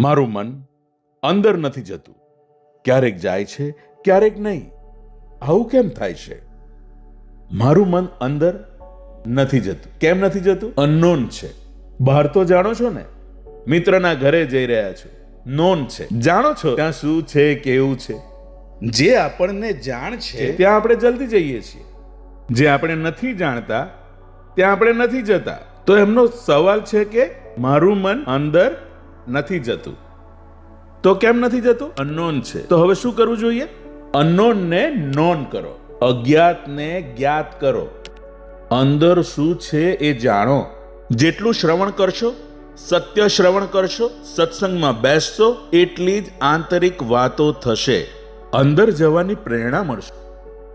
મારું મન અંદર નથી જતું. ક્યારેક જાય છે ક્યારેક નહીં. આવું કેમ થાય છે? મારું મન અંદર નથી જતું. કેમ નથી જતું? અનનોન છે. બહાર તો જાણો છો ને? મિત્રના ઘરે જઈ રહ્યા છો. નોન છે. જાણો છો? ત્યાં શું છે કેવું છે? જે આપણને જાણ છે ત્યાં આપણે જલ્દી જઈએ છીએ. જે આપણે નથી જાણતા ત્યાં આપણે નથી જતા. તો એમનો સવાલ છે કે મારું મન અંદર નથી જતું. તો કેમ નથી જતું? અનનોન છે. તો હવે શું કરવું જોઈએ? અનનોન ને નોન કરો. અજ્ઞાતને જ્ઞાત કરો. અંદર શું છે એ જાણો. જેટલું શ્રવણ કરશો, સત્ય શ્રવણ કરશો, સત્સંગમાં બેસશો, એટલી જ આંતરિક વાતો થશે. અંદર જવાની પ્રેરણા મળશે.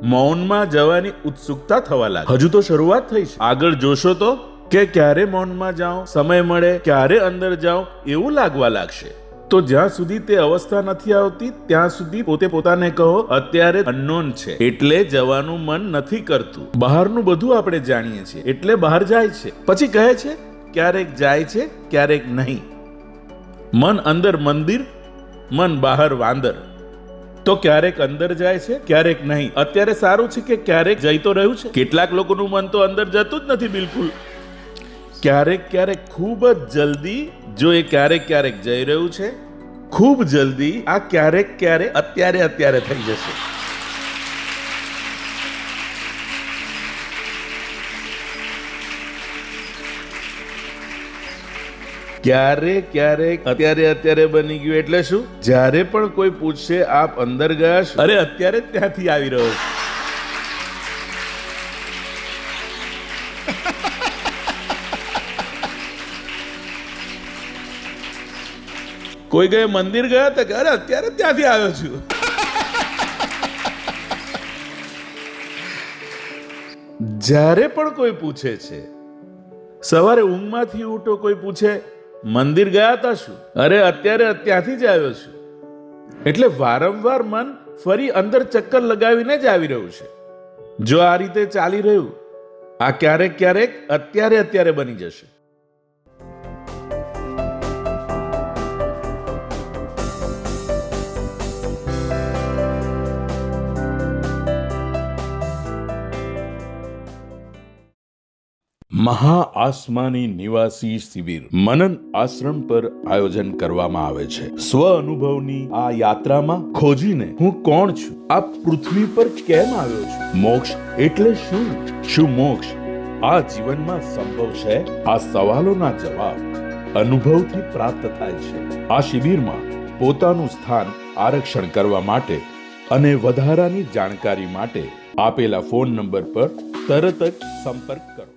મૌનમાં જવાની ઉત્સુકતા થવા લાગે. હજુ તો શરૂઆત થઈ છે. આગળ જોશો તો કે ક્યારે મૌનમાં જાઓ સમય મળે, ક્યારે અંદર જાઓ એવું લાગવા લાગશે. તો જ્યાં સુધી તે અવસ્થા નથી આવતી, ત્યાં સુધી પોતે પોતાને કહો, અત્યારે અનનોન છે. એટલે જવાનું મન નથી કરતું. બહારનું બધું આપણે જાણીએ છીએ. એટલે બહાર જાય છે. પછી કહે છે, ક્યારેક જાય છે, ક્યારેક નહીં. મન અંદર મંદિર, મન બહાર વાંદર. તો ક્યારેક અંદર જાય છે, ક્યારેક નહીં. અત્યારે સારું છે કે ક્યારેક જઈ તો રહ્યું છે? કેટલાક લોકોનું મન તો અંદર જતું જ નથી બિલકુલ. ક્યારેક ક્યારેક ખૂબ જ જલ્દી જો એ ક્યારેક ક્યારેક જઈ રહ્યું છે, ખૂબ જલ્દી આ ક્યારેક ક્યારે અત્યારે અત્યારે થઈ જશે. ક્યારે ક્યારેક અત્યારે અત્યારે બની ગયું એટલે શું? જ્યારે પણ કોઈ પૂછશે, આપ અંદર ગયા અરે, અત્યારે ત્યાંથી આવી રહ્યો છું. કોઈ ગયે મંદિર ગયા હતા કે અરે અત્યારે ત્યાંથી આવ્યો છું. જ્યારે પણ કોઈ પૂછે છે, સવારે ઊંઘમાંથી ઉઠો કોઈ પૂછે, મંદિર ગયા હતા શું? અરે અત્યારે ત્યાંથી જ આવ્યો છું. એટલે વારંવાર મન ફરી અંદર ચક્કર લગાવીને જ આવી રહ્યું છે. જો આ રીતે ચાલી રહ્યું, આ ક્યારેક ક્યારેક અત્યારે અત્યારે બની જશે. મહા આસમાની નિવાસી શિબિર મનન આશ્રમ પર આયોજન કરવામાં આવે છે. સ્વ અનુભવની આ યાત્રામાં ખોજીને હું કોણ છું? આ પૃથ્વી પર કેમ આવ્યો છું? મોક્ષ એટલે શું? શું મોક્ષ આ જીવનમાં સંભવ છે? આ સવાલોના જવાબ અનુભવથી પ્રાપ્ત થાય છે. આ શિબિરમાં પોતાનું સ્થાન આરક્ષણ કરવા માટે અને વધારાની જાણકારી માટે આપેલા ફોન નંબર પર તરત જ સંપર્ક કરો.